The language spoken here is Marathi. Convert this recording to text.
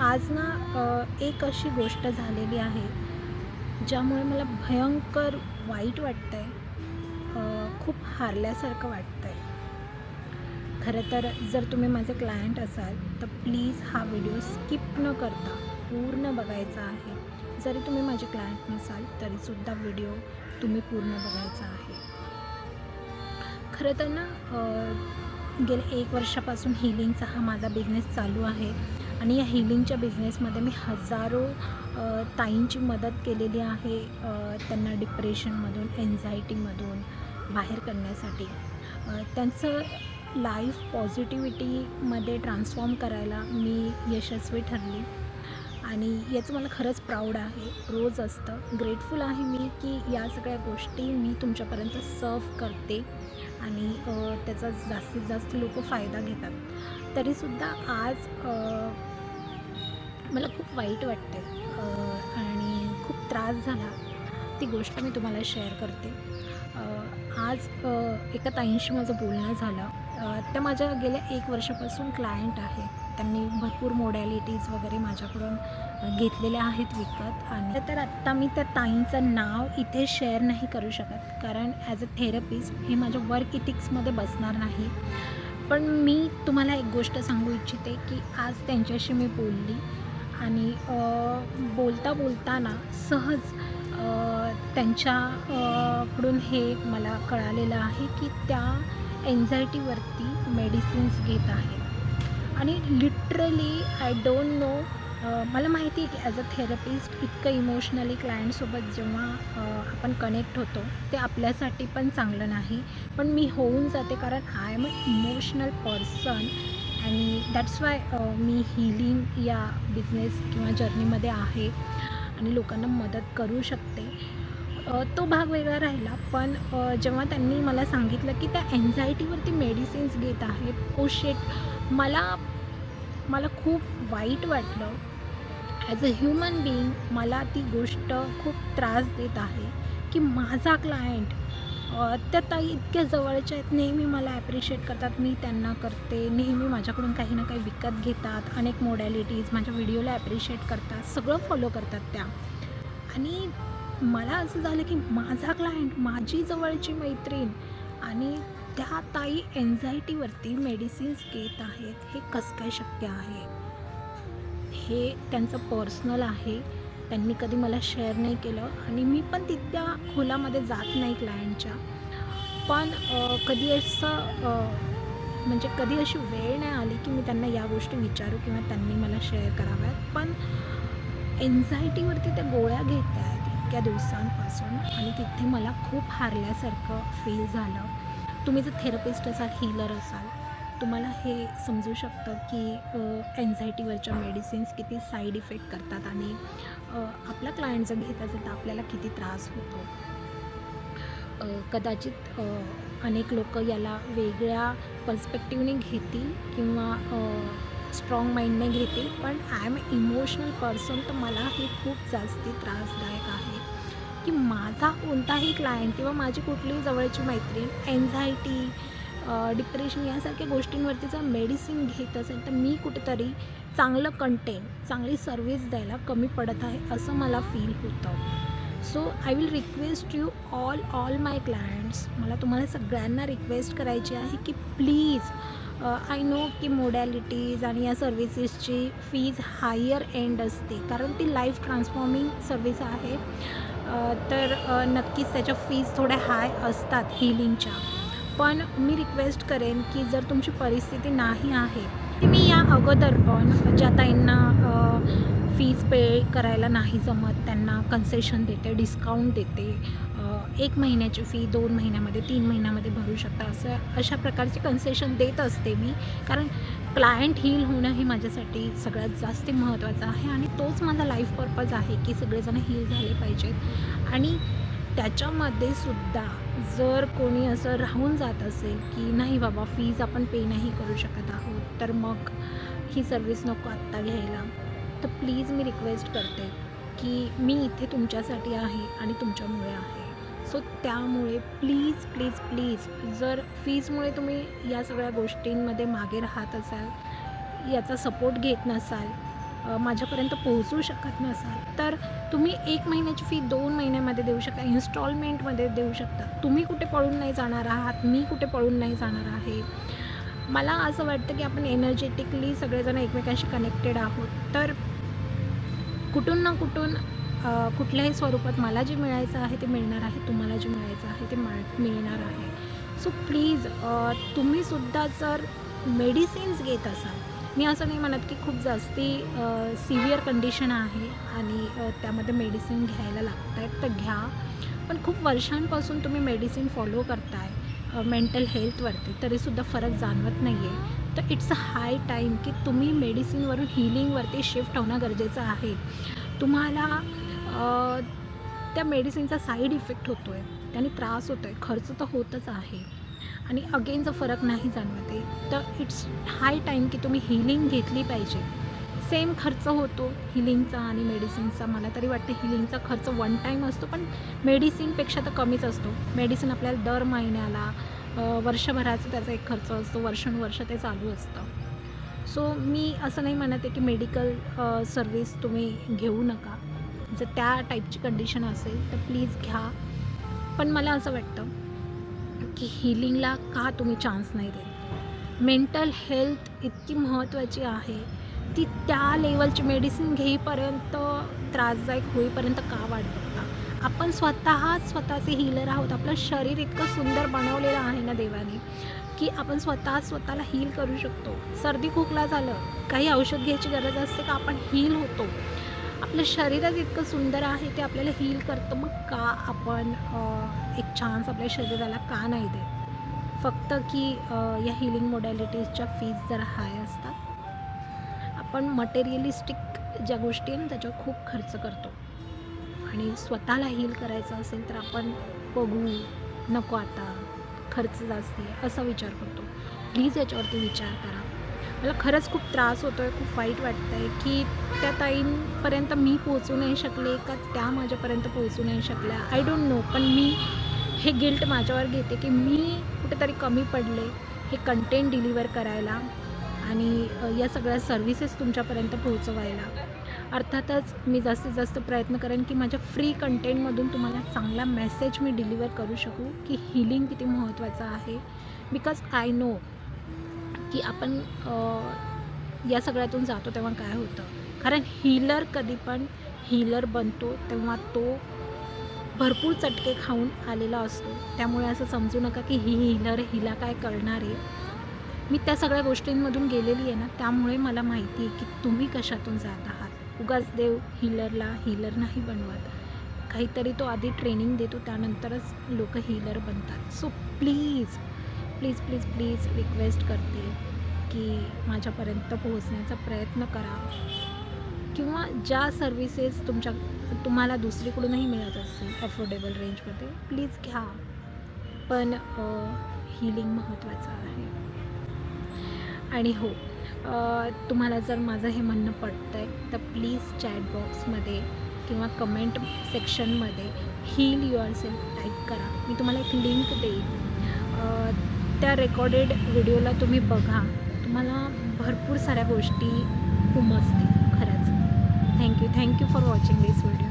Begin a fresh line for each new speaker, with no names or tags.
आज ना एक अशी गोष्ट झालेली आहे ज्यामुळे मला भयंकर वाईट वाटतं आहे खूप हारल्यासारखं वाटतं आहे खरं तर जर तुम्ही माझे क्लायंट असाल तर प्लीज हा व्हिडिओ स्किप न करता पूर्ण बघायचा आहे. जरी तुम्ही माझे क्लायंट नसाल तरीसुद्धा व्हिडिओ तुम्ही पूर्ण बघायचा आहे. खरं तर ना गेल्या एक वर्षापासून हिलिंगचा हा माझा बिझनेस चालू आहे. आणि या हिलिंगच्या बिझनेसमध्ये मी हजारो ताईंची मदत केलेली आहे त्यांना डिप्रेशनमधून एन्झायटीमधून बाहेर करण्यासाठी. त्यांचं लाईफ पॉझिटिव्हिटीमध्ये ट्रान्सफॉर्म करायला मी यशस्वी ठरली. आणि याचं मला खरंच प्राऊड आहे. रोज असतं. ग्रेटफुल आहे मी की या सगळ्या गोष्टी मी तुमच्यापर्यंत सर्व करते आणि त्याचा जास्तीत जास्त लोक फायदा घेतात. तरीसुद्धा आज मला खूप वाईट वाटते. आणि खूप त्रास झाला. ती गोष्ट मी तुम्हाला शेअर करते. आज एका ताईंशी माझं बोलणं झालं. त्या माझ्या गेल्या एक वर्षापासून क्लायंट आहे. त्यांनी भरपूर मोडॅलिटीज वगैरे माझ्याकडून घेतलेल्या आहेत विकत. आणि तर आत्ता मी त्या ताईंचं नाव इथे शेअर नाही करू शकत. कारण ॲज अ थेरपिस्ट हे माझ्या वर्क इथिक्समध्ये बसणार नाही. पण मी तुम्हाला एक गोष्ट सांगू इच्छिते की आज त्यांच्याशी मी बोलली. आणि बोलता बोलताना सहज त्यांच्याकडून त्यांच्या कडून हे मला कळालेलं आहे की त्या एन्झायटीवरती मेडिसिन्स घेत आहेत. आणि लिटरली आय डोंट नो मला माहिती आहे की ॲज अ थेरपिस्ट इतकं इमोशनली क्लायंटसोबत जेव्हा आपण कनेक्ट होतो ते आपल्यासाठी पण चांगलं नाही. पण मी होऊन जाते कारण I am a emotional person आणि दॅट्स वाय मी हिलिंग या बिझनेस किंवा जर्नीमध्ये आहे आणि लोकांना मदत करू शकते. तो भाग वेगळा राहिला पण जेव्हा त्यांनी मला सांगितलं की त्या एन्झायटीवरती मेडिसिन्स घेत आहेत oh ओ शेट मला मला खूप वाईट वाटलं. ॲज अ ह्युमन बिईंग मला ती गोष्ट खूप त्रास देत आहे की माझा क्लायंट त्या ताई इतक्या जवळच्या आहेत नेहमी मला ॲप्रिशिएट करतात. मी त्यांना करते. नेहमी माझ्याकडून काही ना काही विकत घेतात. अनेक मोडॅलिटीज माझ्या व्हिडिओला ॲप्रिशिएट करतात. सगळं फॉलो करतात त्या. आणि मला असं झालं की माझा क्लायंट माझी जवळची मैत्रीण आणि त्या ताई एन्झायटीवरती मेडिसिन्स घेत आहेत. हे कसं काय शक्य आहे? हे त्यांचं पर्सनल आहे. त्यांनी कधी मला शेअर नाही केलं. आणि मी पण तितक्या खोलामध्ये जात नाही क्लायंटच्या पण कधी असं म्हणजे कधी अशी वेळ नाही आली की मी त्यांना या गोष्टी विचारू किंवा त्यांनी मला शेअर कराव्यात. पण एन्झायटीवरती त्या गोळ्या घेत आहेत इतक्या दिवसांपासून आणि तिथे मला खूप हारल्यासारखं फील झालं. तुम्ही जर थेरपिस्ट असाल हीलर असाल तुम्हाला हे समजू शकतं की एन्झायटीवरच्या मेडिसिन्स किती साईड इफेक्ट करतात आणि आपला क्लायंट जर घेत असेल तर आपल्याला किती त्रास होतो. कदाचित अनेक लोक याला वेगळ्या पर्स्पेक्टिव्हने घेतील किंवा स्ट्रॉंग माइंडने घेतील पण आय एम इमोशनल पर्सन तर मला हे खूप जास्ती त्रासदायक आहे. की माझा कोणताही क्लायंट किंवा माझी कुठलीही जवळची मैत्रीण एन्झायटी डिप्रेशन यासारख्या गोष्टींवरती जर मेडिसिन घेत असेल तर मी कुठेतरी चांगलं कंटेंट चांगली सर्विस द्यायला कमी पडत आहे असं मला फील होतं. So I will request you all all my clients मला तुम्हाला सगळ्यांना रिक्वेस्ट करायची आहे की प्लीज आय नो की मोडॅलिटीज आणि या सर्व्हिसेसची फीज हायर एंड असते कारण ती लाईफ ट्रान्सफॉर्मिंग सर्विस आहे. तर नक्कीच त्याच्या फीज थोड्या हाय असतात हिलिंगच्या पण मी रिक्वेस्ट करेन की जर तुमची परिस्थिती नाही आहे की मी या अगोदर पण ज्या ताईंना फीज पे करायला नाही जमत त्यांना कन्सेशन देते डिस्काउंट देते एक महिन्याची फी दोन महिन्यामध्ये तीन महिन्यामध्ये भरू शकता. असं अशा प्रकारचे कन्सेशन देत असते मी. कारण क्लायंट हील होणं हे माझ्यासाठी सगळ्यात जास्त महत्त्वाचं आहे आणि तोच माझा लाईफ पर्पज आहे की सगळेजण हील झाले पाहिजेत. आणि त्याच्यामध्ये सुद्धा जर कोणी असं राहून जात असेल की नाही बाबा फीज आपण पे नाही करू शकत आहोत तर मग ही सर्विस नको आत्ता घ्यायला. तर प्लीज मी रिक्वेस्ट करते की मी इथे तुमच्यासाठी आहे आणि तुमच्यामुळे आहे. सो त्यामुळे प्लीज प्लीज प्लीज जर फीजमुळे तुम्ही या सगळ्या गोष्टींमध्ये मागे राहत असाल याचा सपोर्ट घेत नसाल माझ्यापर्यंत पोहोचू शकत नसाल तर तुम्ही एक महिन्याची फी दोन महिन्यामध्ये देऊ शकता इन्स्टॉलमेंटमध्ये देऊ शकता. तुम्ही कुठे पळून नाही जाणार आहात मी कुठे पळून नाही जाणार आहे. मला असं वाटतं की आपण एनर्जेटिकली सगळेजण एकमेकांशी कनेक्टेड आहोत. तर कुठून ना कुठून कुठल्याही स्वरूपात मला जे मिळायचं आहे ते मिळणार आहे तुम्हाला जे मिळायचं आहे ते मिळणार आहे. सो प्लीज तुम्हीसुद्धा जर मेडिसिन्स घेत असाल मी असं नाही म्हणत की खूप जास्ती सिव्हिअर कंडिशन आहे आणि त्यामध्ये मेडिसिन घ्यायला लागत आहेत तर घ्या. पण खूप वर्षांपासून तुम्ही मेडिसिन फॉलो करताय मेंटल हेल्थवरती तरीसुद्धा फरक जाणवत नाही आहे तर इट्स अ हाय टाईम की तुम्ही मेडिसिनवरून हिलिंगवरती शिफ्ट होणं गरजेचं आहे. तुम्हाला त्या मेडिसिनचा साईड इफेक्ट होतो आहे त्याने त्रास होतो आहे खर्च तर होतच आहे. आणि अगेनचा फरक नाही जाणवत आहे तर इट्स हाय टाईम की तुम्ही हिलिंग घेतली पाहिजे. सेम खर्च होतो हिलिंगचा आणि मेडिसिनचा मला तरी वाटतं हिलिंगचा खर्च वन टाईम असतो पण मेडिसिनपेक्षा तर कमीच असतो. मेडिसिन आपल्याला दर महिन्याला वर्षभराचा त्याचा एक खर्च असतो. वर्षानुवर्ष ते चालू असतं. सो मी असं नाही म्हणत आहे की मेडिकल सर्विस तुम्ही घेऊ नका. जर त्या टाईपची कंडिशन असेल तर प्लीज घ्या. पण मला असं वाटतं की हिलिंगला का तुम्ही चान्स नाही देत? मेंटल हेल्थ इतकी महत्त्वाची आहे. ती त्या लेवलची मेडिसिन घेईपर्यंत त्रासदायक होईपर्यंत का वाट बघता आपण स्वतःच स्वतःचे हिलर आहोत. आपलं शरीर इतकं सुंदर बनवलेलं आहे ना देवाने की आपण स्वतः स्वतःला हील करू शकतो. सर्दी खोकला झालं काही औषध घ्यायची गरज असते का? आपण हील होतो. आपलं शरीरच इतकं सुंदर आहे ते आपल्याला हील करतं. मग का आपण एक चान्स आपल्या शरीराला का नाही देत? फक्त की या हिलिंग मोडॅलिटीजच्या फीज जरा हाय असतात. आपण मटेरियलिस्टिक ज्या गोष्टी आहे ना त्याच्यावर खूप खर्च करतो. आणि स्वतःला हील करायचं असेल तर आपण बघू नको आता खर्च जास्ती आहे असा विचार करतो. प्लीज याच्यावरती विचार करा. मला खरंच खूप त्रास होतो आहे खूप वाईट वाटतं आहे की त्या ताईंपर्यंत मी पोहोचू नाही शकले का त्या माझ्यापर्यंत पोहोचू नाही शकल्या. आय डोंट नो पण मी हे गिल्ट माझ्यावर घेते की मी कुठेतरी कमी पडले हे कंटेंट डिलिव्हर करायला आणि या सगळ्या सर्व्हिसेस तुमच्यापर्यंत पोहोचवायला. अर्थातच मी जास्तीत जास्त प्रयत्न करेन की माझ्या फ्री कंटेंटमधून तुम्हाला चांगला मेसेज मी डिलिव्हर करू शकू की हिलिंग किती महत्त्वाचं आहे. बिकॉज आय नो की आपण या सगळ्यातून जातो तेव्हा काय होतं? कारण हीलर कधी पण हिलर बनतो तेव्हा तो भरपूर चटके खाऊन आलेला असतो. त्यामुळे असं समजू नका की ही हिलर हिला काय कळणार आहे. मी त्या सगळ्या गोष्टींमधून गेलेली आहे ना त्यामुळे मला माहिती आहे की तुम्ही कशातून जात आहात. उगाच देव हिलरला हिलर नाही बनवत. काहीतरी तो आधी ट्रेनिंग देतो त्यानंतरच लोक हिलर बनतात. So please please please please request करते की माझ्यापर्यंत पोहोचण्याचा प्रयत्न करा. किंवा ज्या सर्विसेस तुमच्या तुम्हाला दुसरीकडूनही मिळत असतील अफोर्डेबल रेंजमध्ये प्लीज घ्या. पण हिलिंग महत्त्वाचं आहे. आणि हो तुम्हाला जर माझं हे म्हणणं पडतं आहे तर प्लीज चॅट बॉक्समध्ये किंवा कमेंट सेक्शनमध्ये हील युअर सेल्फ टाईप करा. मी तुम्हाला एक लिंक देईन. त्या रेकॉर्डेड व्हिडिओला तुम्ही बघा. तुम्हाला भरपूर साऱ्या गोष्टी उमजतील खरंच. Thank you thank you for watching this video